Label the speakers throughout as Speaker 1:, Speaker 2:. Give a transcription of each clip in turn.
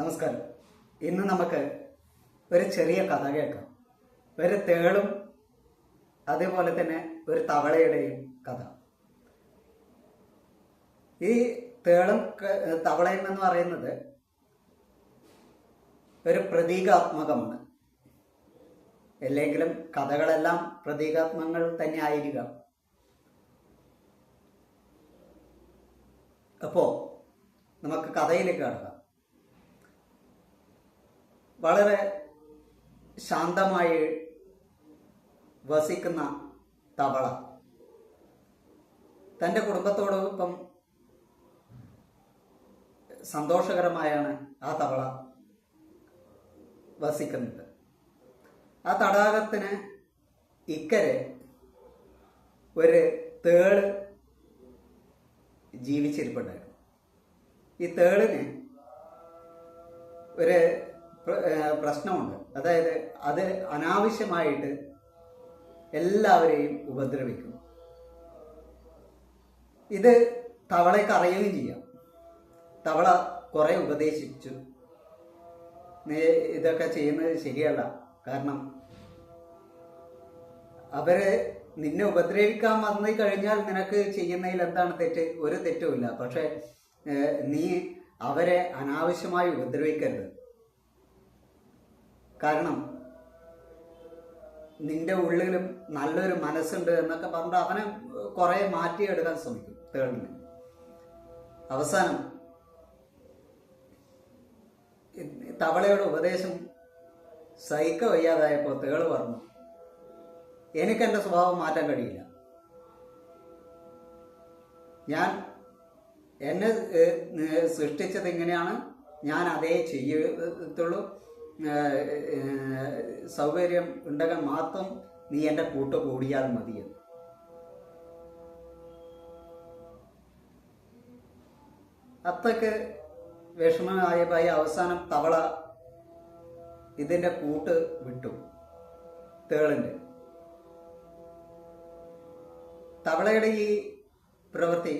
Speaker 1: നമസ്കാരം. ഇന്ന് നമുക്ക് ഒരു ചെറിയ കഥ കേൾക്കാം. ഒരു തേളും അതേപോലെ തന്നെ ഒരു തവളയുടെയും കഥ. ഈ തേളും തവളയും എന്ന് പറയുന്നത് ഒരു പ്രതീകാത്മകമാണ്. അല്ലെങ്കിലും കഥകളെല്ലാം പ്രതീകാത്മകങ്ങൾ തന്നെ ആയിരിക്കാം അപ്പോ നമുക്ക് കഥയിലേക്ക് കടക്കാം. വളരെ ശാന്തമായി വസിക്കുന്ന തവള. തന്റെ കുടുംബത്തോടൊപ്പം സന്തോഷകരമായാണ് ആ തവള വസിക്കുന്നത്. ആ തടാകത്തിന് ഇക്കരെ ഒരു തേൾ ജീവിച്ചിരിപ്പുണ്ടായിരുന്നു. ഈ തേളിന് ഒരു പ്രശ്നമുണ്ട്. അതായത് അത് അനാവശ്യമായിട്ട് എല്ലാവരെയും ഉപദ്രവിക്കും. ഇത് തവളയ്ക്ക് അറിയുകയും ചെയ്യാം. തവള കുറെ ഉപദേശിച്ചു. നീ ഇതൊക്കെ ചെയ്യുന്നത് ശരിയല്ല. കാരണം അവരെ നിന്നെ ഉപദ്രവിക്കാൻ വന്നു കഴിഞ്ഞാൽ നിനക്ക് ചെയ്യുന്നതിൽ എന്താണ് തെറ്റ്? ഒരു തെറ്റുമില്ല. പക്ഷെ നീ അവരെ അനാവശ്യമായി ഉപദ്രവിക്കരുത്. കാരണം നിന്റെ ഉള്ളിലും നല്ലൊരു മനസ്സുണ്ട് എന്നൊക്കെ പറഞ്ഞിട്ട് അവനെ കുറെ മാറ്റിയെടുക്കാൻ ശ്രമിക്കും തേളിന് അവസാനം തവളയുടെ ഉപദേശം സഹിക്ക വയ്യാതായപ്പോൾ തേൾ പറഞ്ഞു എനിക്ക് എന്റെ സ്വഭാവം മാറ്റാൻ കഴിയില്ല. ഞാൻ എന്നെ സൃഷ്ടിച്ചത് ഇങ്ങനെയാണ്. ഞാൻ അതേ ചെയ്യത്തുള്ളൂ സൗകര്യം ഉണ്ടെങ്കിൽ മാത്രം നീ എന്റെ കൂട്ട് കൂടിയാൽ മതിയെന്ന് അത്രയ്ക്ക് വിഷമമായ പോയി അവസാനം തവള ഇതിന്റെ കൂട്ട് വിട്ടു തേളിന്റെ തവളയുടെ ഈ പ്രവൃത്തി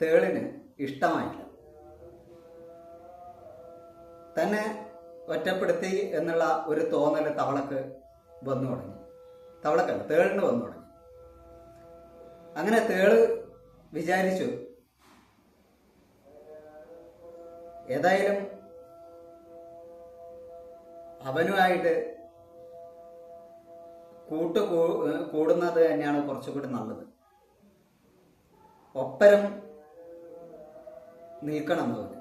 Speaker 1: തേളിന് ഇഷ്ടമായില്ല. തന്നെ ഒറ്റപ്പെടുത്തി എന്നുള്ള ഒരു തോന്നൽ തവളക്ക് വന്നു തുടങ്ങി. തവളക്കല്ല തേളിന് വന്നു തുടങ്ങി. അങ്ങനെ തേൾ വിചാരിച്ചു ഏതായാലും അവനുമായിട്ട് കൂട്ട് കൂടുന്നത് തന്നെയാണ് കുറച്ചുകൂടി നല്ലത്. ഒപ്പരം നീക്കണം അവന്.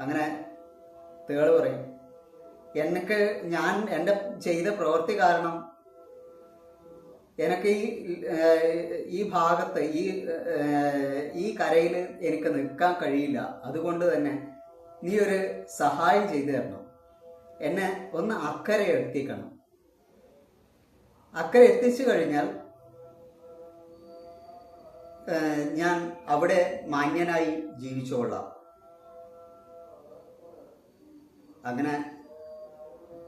Speaker 1: അങ്ങനെ തേൾ പറയും എനിക്ക് ഞാൻ എന്റെ ചെയ്ത പ്രവൃത്തി കാരണം എനിക്ക് ഈ ഈ ഭാഗത്ത് ഈ ഈ കരയിൽ എനിക്ക് നിൽക്കാൻ കഴിയില്ല. അതുകൊണ്ട് തന്നെ നീ ഒരു സഹായം ചെയ്തു തരണം. എന്നെ ഒന്ന് അക്കരെ എത്തിക്കണം. അക്കരെ എത്തിച്ചു കഴിഞ്ഞാൽ ഞാൻ അവിടെ മാന്യനായി ജീവിച്ചോളാം. അങ്ങനെ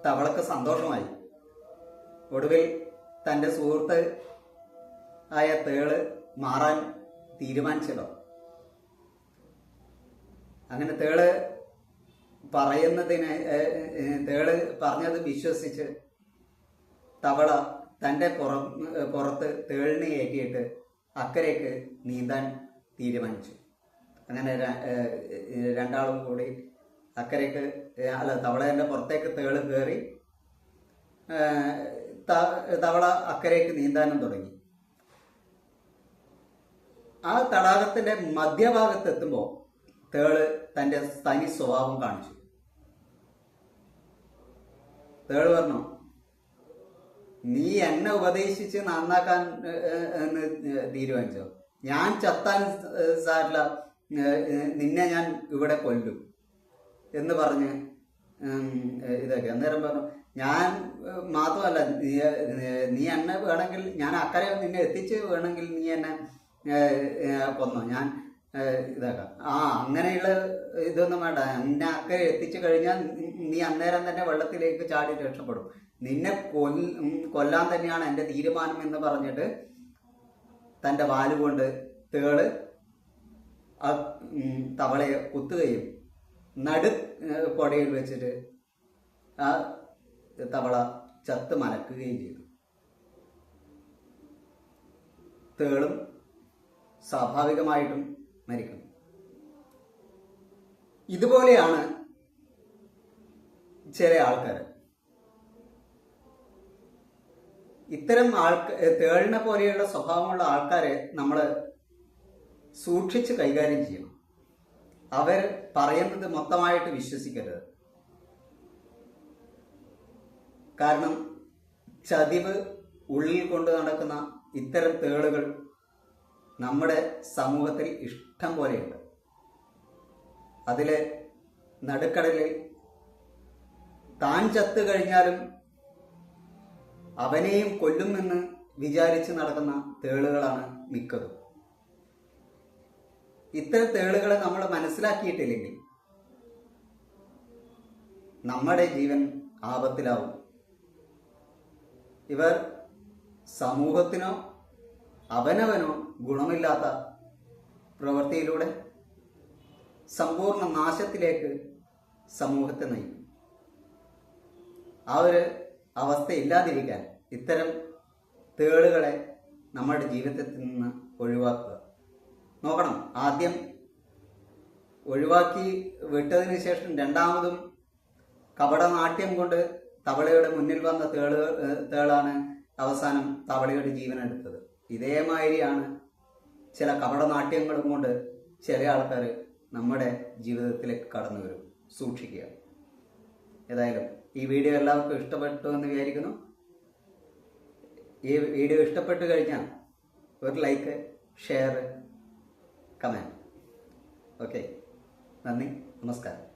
Speaker 1: തവളക്ക് സന്തോഷമായി. ഒടുവിൽ തന്റെ സുഹൃത്ത് ആയ തേൾ മാറാൻ തീരുമാനിച്ചല്ലോ. അങ്ങനെ തേൾ പറയുന്നതിന് തേൾ പറഞ്ഞത് വിശ്വസിച്ച് തവള തന്റെ പുറം പുറത്ത് തേളിനെ ഏറ്റിയിട്ട് അക്കരയ്ക്ക് നീന്താൻ തീരുമാനിച്ചു. അങ്ങനെ രണ്ടാളും കൂടി അക്കരയ്ക്ക് അല്ല തവളേന്റെ പുറത്തേക്ക് തേൾ കയറി തവള അക്കരയ്ക്ക് നീന്താനും തുടങ്ങി. ആ തടാകത്തിന്റെ മധ്യഭാഗത്ത് എത്തുമ്പോൾ തേൾ തന്റെ തനി സ്വഭാവം കാണിച്ചു. തേൾ പറഞ്ഞു നീ എന്നെ ഉപദേശിച്ച് നന്നാക്കാൻ തീരുമാനിച്ചോ? ഞാൻ ചത്താൻ സാറില്ല നിന്നെ ഞാൻ ഇവിടെ കൊല്ലും. എന്ന് പറഞ്ഞ് ഇതൊക്കെ. അന്നേരം പറഞ്ഞു ഞാൻ മാത്രമല്ല നീ എന്നെ വേണമെങ്കിൽ ഞാൻ അക്കരെ നിന്നെ എത്തിച്ച് വേണമെങ്കിൽ നീ എന്നെ കൊന്നോ. ഞാൻ ഇതാക്കാം. ആ അങ്ങനെയുള്ള ഇതൊന്നും വേണ്ട. എന്നെ അക്കരെ എത്തിച്ചു കഴിഞ്ഞാൽ നീ- അന്നേരം തന്നെ വെള്ളത്തിലേക്ക് ചാടി രക്ഷപ്പെടും. നിന്നെ കൊല്ലാൻ തന്നെയാണ് എന്റെ തീരുമാനം എന്ന് പറഞ്ഞിട്ട് തന്റെ വാലുകൊണ്ട് തേൾ തവളയെ കുത്തുകയും നടു കൊടയിൽ വെച്ചിട്ട് ആ തവള ചത്ത് മലക്കുകയും ചെയ്തു. തേളും സ്വാഭാവികമായിട്ടും മരിക്കും. ഇതുപോലെയാണ് ചില ആൾക്കാർ ഇത്തരം ആൾക്കാർ തേളിനെ പോലെയുള്ള സ്വഭാവമുള്ള ആൾക്കാരെ നമ്മൾ സൂക്ഷിച്ച് കൈകാര്യം ചെയ്യണം. അവർ പറയുന്നത് മൊത്തമായിട്ട് വിശ്വസിക്കരുത്. കാരണം ചതിവ് ഉള്ളിൽ കൊണ്ട് നടക്കുന്ന ഇത്തരം തേളുകൾ നമ്മുടെ സമൂഹത്തിൽ ഇഷ്ടം പോലെയുണ്ട്. അതിൽ നടുക്കടലിൽ താൻ ചത്തു കഴിഞ്ഞാലും അവനെയും കൊല്ലുമെന്ന് വിചാരിച്ച് നടക്കുന്ന തേളുകളാണ് മിക്കതും. ഇത്തരം തേളുകളെ നമ്മൾ മനസ്സിലാക്കിയിട്ടില്ലെങ്കിൽ നമ്മുടെ ജീവൻ ആപത്തിലാവും. ഇവർ സമൂഹത്തിനോ അവനവനോ ഗുണമില്ലാത്ത പ്രവൃത്തിയിലൂടെ സമ്പൂർണ നാശത്തിലേക്ക് സമൂഹത്തെ നയിക്കും. ആ ഒരു അവസ്ഥ ഇല്ലാതിരിക്കാൻ ഇത്തരം തേളുകളെ നമ്മുടെ ജീവിതത്തിൽ നിന്ന് ഒഴിവാക്കുക. നോക്കണം. ആദ്യം ഒഴിവാക്കി വിട്ടതിന് ശേഷം രണ്ടാമതും കപടനാട്യം കൊണ്ട് തവളയുടെ മുന്നിൽ വന്ന തേൾ തേളാണ് അവസാനം തവളയുടെ ജീവൻ എടുത്തത് ഇതേമാതിരിയാണ് ചില കപടനാട്യങ്ങളും കൊണ്ട് ചില ആൾക്കാർ നമ്മുടെ ജീവിതത്തിലേക്ക് കടന്നു വരും. സൂക്ഷിക്കുക. ഏതായാലും ഈ വീഡിയോ എല്ലാവർക്കും ഇഷ്ടപ്പെട്ടു എന്ന് വിചാരിക്കുന്നു. ഈ വീഡിയോ ഇഷ്ടപ്പെട്ടു കഴിഞ്ഞാൽ ഒരു ലൈക്ക് ഷെയർ കമന്റ് ഓക്കെ നന്ദി. നമസ്കാരം.